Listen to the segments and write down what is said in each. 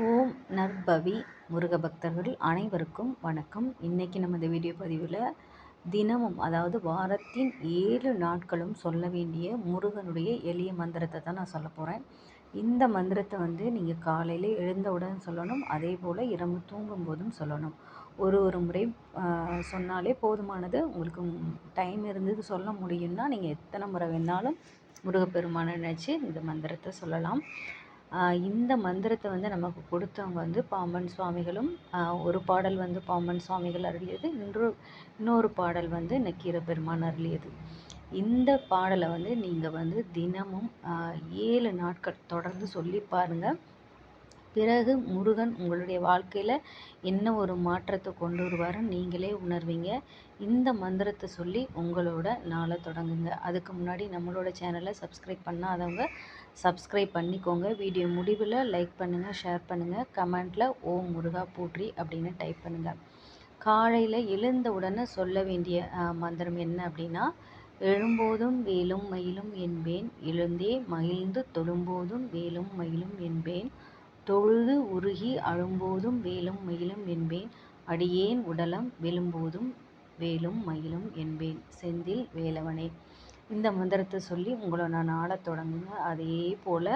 ஓம் நற்பவி முருக பக்தர்கள் அனைவருக்கும் வணக்கம். இன்றைக்கி நம்ம இந்த வீடியோ பதிவில் தினமும் அதாவது வாரத்தின் ஏழு நாட்களும் சொல்ல வேண்டிய முருகனுடைய எளிய மந்திரத்தை தான் நான் சொல்ல போகிறேன் இந்த மந்திரத்தை வந்து நீங்கள் காலையில் எழுந்தவுடன் சொல்லணும் அதே போல் இரவு தூங்கும் போதும் சொல்லணும். ஒரு ஒரு முறை சொன்னாலே போதுமானது. உங்களுக்கு டைம் இருந்தது சொல்ல முடியும்னா நீங்கள் எத்தனை முறை வேணாலும் முருகப்பெருமானை நினச்சி இந்த மந்திரத்தை சொல்லலாம். இந்த மந்திரத்தை வந்து நமக்கு கொடுத்தவங்க வந்து பாம்பன் சுவாமிகளும் ஒரு பாடல் வந்து பாம்பன் சுவாமிகள் அருளியது இன்று இன்னொரு பாடல் வந்து நக்கீர பெருமான் அருளியது. இந்த பாடலை வந்து நீங்கள் வந்து தினமும் ஏழு நாட்கள் தொடர்ந்து சொல்லி பாருங்கள் பிறகு முருகன் உங்களுடைய வாழ்க்கையில் என்ன ஒரு மாற்றத்தை கொண்டு வருவாருன்னு நீங்களே உணர்வீங்க. இந்த மந்திரத்தை சொல்லி உங்களோட நாளை தொடங்குங்க. அதுக்கு முன்னாடி நம்மளோட சேனலை சப்ஸ்கிரைப் பண்ணாதவங்க சப்ஸ்கிரைப் பண்ணிக்கோங்க. வீடியோ முடிவில் லைக் பண்ணுங்கள் ஷேர் பண்ணுங்கள் கமெண்ட்டில் ஓம் முருகா போற்றி அப்படின்னு டைப் பண்ணுங்கள் காலையில் எழுந்த உடனே சொல்ல வேண்டிய மந்திரம் என்ன அப்படின்னா எழும்போதும் வேலும் மயிலும் என்பேன் எழுந்தே மகிழ்ந்து தொழும்போதும் வேலும் மயிலும் என்பேன் தொழுது உருகி அழும்போதும் வேலும் மயிலும் என்பேன். அடியேன் உடலம் விழும்போதும் வேலும் மயிலும் என்பேன். செந்தில் வேலவனே. இந்த மந்திரத்தை சொல்லி உங்களை நான் ஆட தொடங்குங்க. அதே போல்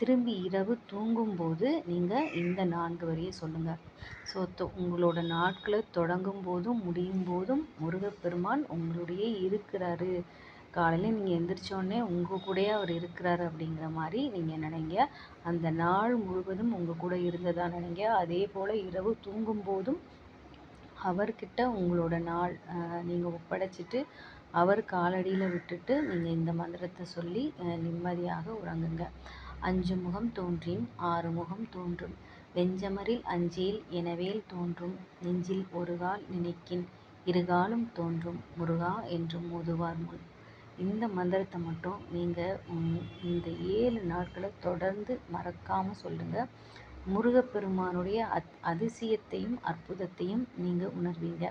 திரும்பி இரவு தூங்கும்போது நீங்கள் இந்த நான்கு வரியை சொல்லுங்கள் ஸோ உங்களோட நாட்களை தொடங்கும் போதும் முடியும் போதும் முருகப்பெருமான் உங்களுடைய இருக்கிறாரு. காலையில் நீங்கள் எந்திரிச்சோடனே உங்கள் கூடயே அவர் இருக்கிறாரு அப்படிங்கிற மாதிரி நீங்கள் நினைங்க. அந்த நாள் முழுவதும் உங்கள் கூட இருந்ததா நினைங்க. அதே போல் இரவு தூங்கும்போதும் அவர்கிட்ட உங்களோட நாள் நீங்கள் ஒப்படைச்சிட்டு அவர் காலடியில் விட்டுட்டு நீங்கள் இந்த மந்திரத்தை சொல்லி நிம்மதியாக உறங்குங்க. அஞ்சு முகம் தோன்றியும் ஆறு முகம் தோன்றும். வெஞ்சமரில் அஞ்சேல் எனவேல் தோன்றும். நெஞ்சில் ஒரு கால் நினைக்கின் இருகாலும் தோன்றும். முருகா என்று மோதுவார் முன். இந்த மந்திரத்தை மட்டும் நீங்கள் இந்த ஏழு நாட்களை தொடர்ந்து மறக்காமல் சொல்லுங்கள் முருகப்பெருமானுடைய அத் அதிசயத்தையும் அற்புதத்தையும் நீங்கள் உணர்வீங்க.